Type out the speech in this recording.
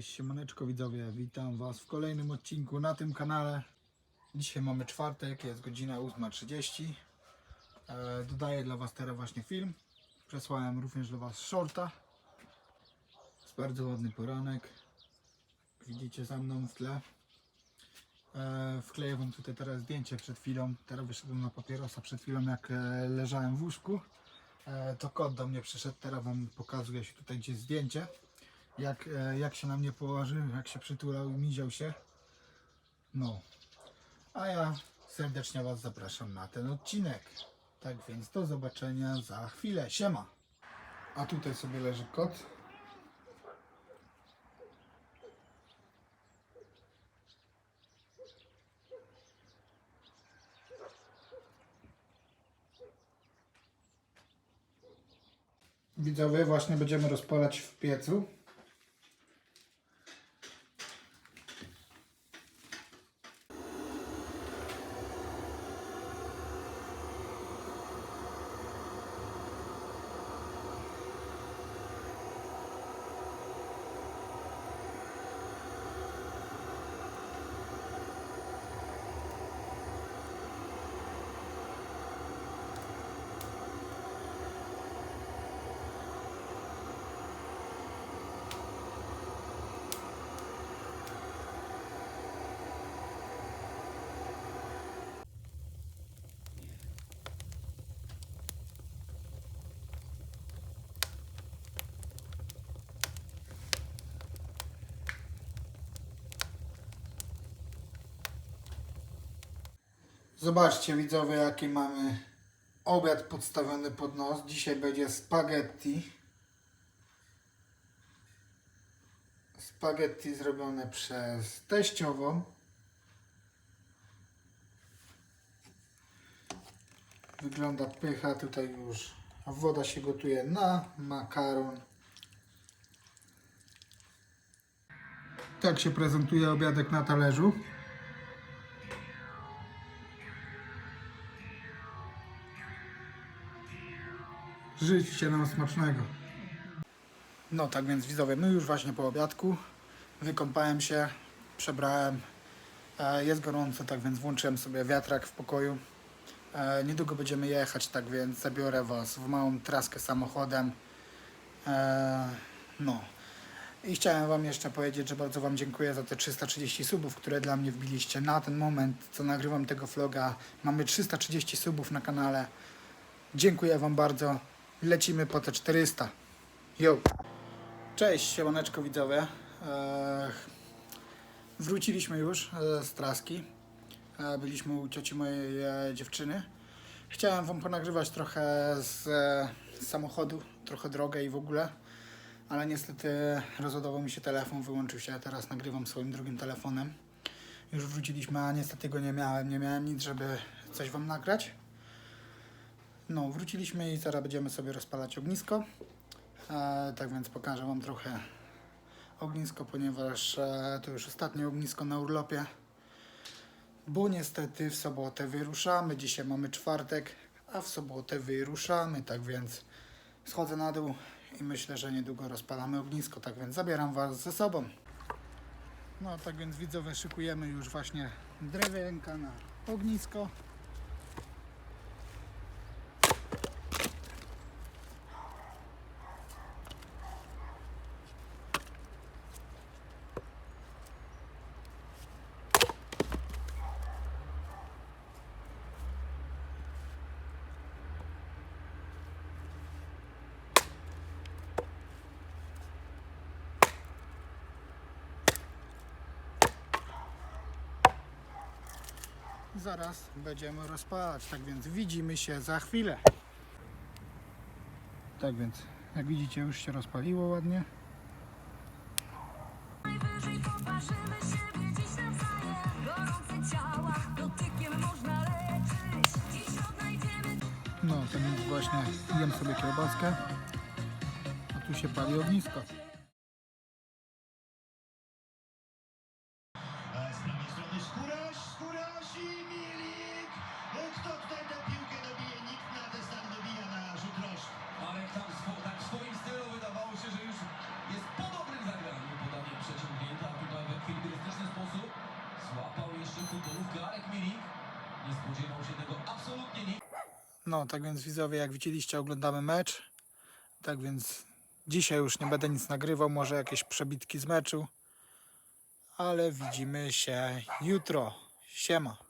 siemaneczko widzowie, witam Was w kolejnym odcinku na tym kanale. Dzisiaj mamy czwartek, jest godzina 8.30. E, dodaję dla Was teraz właśnie film. Przesłałem również dla Was shorta. Jest bardzo ładny poranek. Widzicie za mną w tle. E, wkleję Wam tutaj teraz zdjęcie przed chwilą. Teraz wyszedłem na papierosa przed chwilą jak e, leżałem w łóżku. To kot do mnie przyszedł, teraz Wam pokazuję się tutaj gdzieś zdjęcie jak, e, jak się na mnie położył, jak się przytulał i miział się. No. A ja serdecznie Was zapraszam na ten odcinek. Tak więc do zobaczenia za chwilę. Siema. A tutaj sobie leży kot. Widzowie, właśnie będziemy rozpalać w piecu. Zobaczcie widzowie jaki mamy obiad podstawiony pod nos. Dzisiaj będzie spaghetti. Spaghetti zrobione przez teściową. Wygląda pycha, tutaj już woda się gotuje na makaron. Tak się prezentuje obiadek na talerzu. Życzcie nam smacznego. No tak więc widzowie, my już właśnie po obiadku wykąpałem się, przebrałem. E, Jest gorąco, tak więc włączyłem sobie wiatrak w pokoju. E, Niedługo będziemy jechać, tak więc zabiorę Was w małą traskę samochodem. E, No. I chciałem Wam jeszcze powiedzieć, że bardzo Wam dziękuję za te 330 subów, które dla mnie wbiliście. Na ten moment, co nagrywam tego vloga, mamy 330 subów na kanale. Dziękuję Wam bardzo. Lecimy po te 400. Yo! Cześć, siemaneczko widzowie. Eee, wróciliśmy już e, z traski. E, byliśmy u cioci mojej e, dziewczyny. Chciałem Wam ponagrywać trochę z, e, z samochodu, trochę drogę i w ogóle. Ale niestety rozładował mi się telefon, wyłączył się. Teraz nagrywam swoim drugim telefonem. Już wróciliśmy, a niestety go nie miałem. Nie miałem nic, żeby coś Wam nagrać. No, wróciliśmy i zaraz będziemy sobie rozpalać ognisko. E, tak więc pokażę Wam trochę ognisko, ponieważ e, to już ostatnie ognisko na urlopie. Bo niestety w sobotę wyruszamy. Dzisiaj mamy czwartek, a w sobotę wyruszamy. Tak więc schodzę na dół i myślę, że niedługo rozpalamy ognisko. Tak więc zabieram Was ze sobą. No, tak więc widzowie szykujemy już właśnie drewienka na ognisko. Zaraz będziemy rozpalać. Tak więc widzimy się za chwilę. Tak więc, jak widzicie, już się rozpaliło ładnie. Najwyżej poparzymy siebie dziś nawzajem Gorące ciała dotykiem można leczyć Dziś odnajdziemy No, więc właśnie jem sobie kiełbaskę. A tu się pali ognisko. No, tak więc widzowie, jak widzieliście, oglądamy mecz. Tak więc dzisiaj już nie będę nic nagrywał, może jakieś przebitki z meczu. Ale widzimy się jutro. Siema.